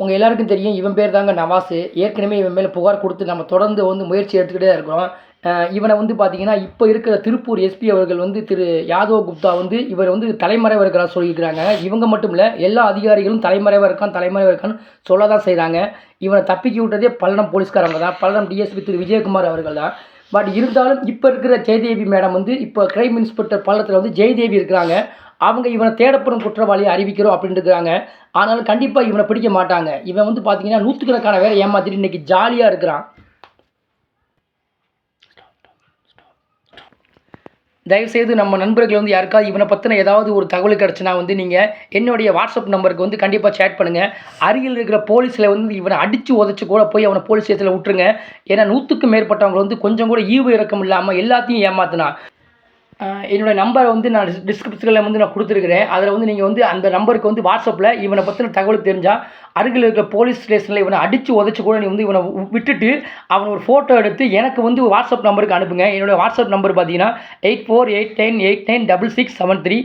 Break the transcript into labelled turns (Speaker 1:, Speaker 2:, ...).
Speaker 1: உங்கள் எல்லாருக்கும் தெரியும் இவன் பேர் தாங்க நவாஸு ஏற்கனவே இவன் மேலே புகார் கொடுத்து நம்ம தொடர்ந்து வந்து முயற்சி எடுத்துக்கிட்டே இருக்கிறோம். இவனை வந்து பார்த்தீங்கன்னா இப்போ இருக்கிற திருப்பூர் எஸ்பி அவர்கள் வந்து திரு யாதவ் குப்தா வந்து இவர் வந்து தலைமறைவாக இருக்கிறா சொல்லியிருக்கிறாங்க. இவங்க மட்டும் இல்லை எல்லா அதிகாரிகளும் தலைமறைவாக இருக்கான் தலைமறைவாக இருக்கான்னு சொல்ல தான் செய்கிறாங்க இவனை தப்பிக்கி விட்டதே பல்லடம் போலீஸ்காரங்க தான். பல்லடம் டிஎஸ்பி திரு விஜயகுமார் அவர்கள் தான். பட் இருந்தாலும் இப்போ இருக்கிற ஜெயதேவி மேடம் வந்து இப்போ கிரைம் இன்ஸ்பெக்டர் பள்ளத்தில் வந்து ஜெயதேவி இருக்கிறாங்க. அவங்க இவனை தேடப்படும் குற்றவாளியை அறிவிக்கிறோம் அப்படின்ட்டு இருக்கிறாங்க ஆனாலும் கண்டிப்பாக இவனை பிடிக்க மாட்டாங்க. இவன் வந்து பார்த்தீங்கன்னா நூற்றுக்கணக்கான வேலை ஏமாத்திட்டு இன்றைக்கி ஜாலியாக இருக்கிறான். தயவுசெய்து நம்ம நண்பர்கள் வந்து யாருக்காவது இவனை பற்றின ஏதாவது ஒரு தகவல் கிடச்சுன்னா வந்து நீங்கள் என்னுடைய வாட்ஸ்அப் நம்பருக்கு வந்து கண்டிப்பாக சேட் பண்ணுங்கள் அருகில் இருக்கிற போலீஸில் வந்து இவனை அடித்து உதச்சி கூட போய் அவனை போலீஸ் ஸ்டேஷனில் விட்டுருங்க. ஏன்னா நூற்றுக்கும் மேற்பட்டவங்க வந்து கொஞ்சம் கூட ஈவு இறக்கம் இல்லாமல் எல்லாத்தையும் ஏமாத்தினா. என்னோடய என்னோட நம்பரை வந்து நான் டிஸ்கிரிப்ஷனில் வந்து நான் கொடுத்துருக்குறேன். அதில் வந்து நீங்கள் வந்து அந்த நம்பருக்கு வந்து வாட்ஸ்அப்பில் இவனை பற்றின தகவல் தெரிஞ்சால் அருகில் இருக்கிற போலீஸ் ஸ்டேஷனில் இவனை அடித்து உதச்சி கூட நீ வந்து இவனை விட்டுட்டு அவனை ஒரு ஃபோட்டோ எடுத்து எனக்கு வந்து வாட்ஸ்அப் நம்பருக்கு அனுப்புங்க. என்னோடய வாட்ஸ்அப் நம்பர் பார்த்தீங்கன்னா eight four eight nine eight nine double six seven three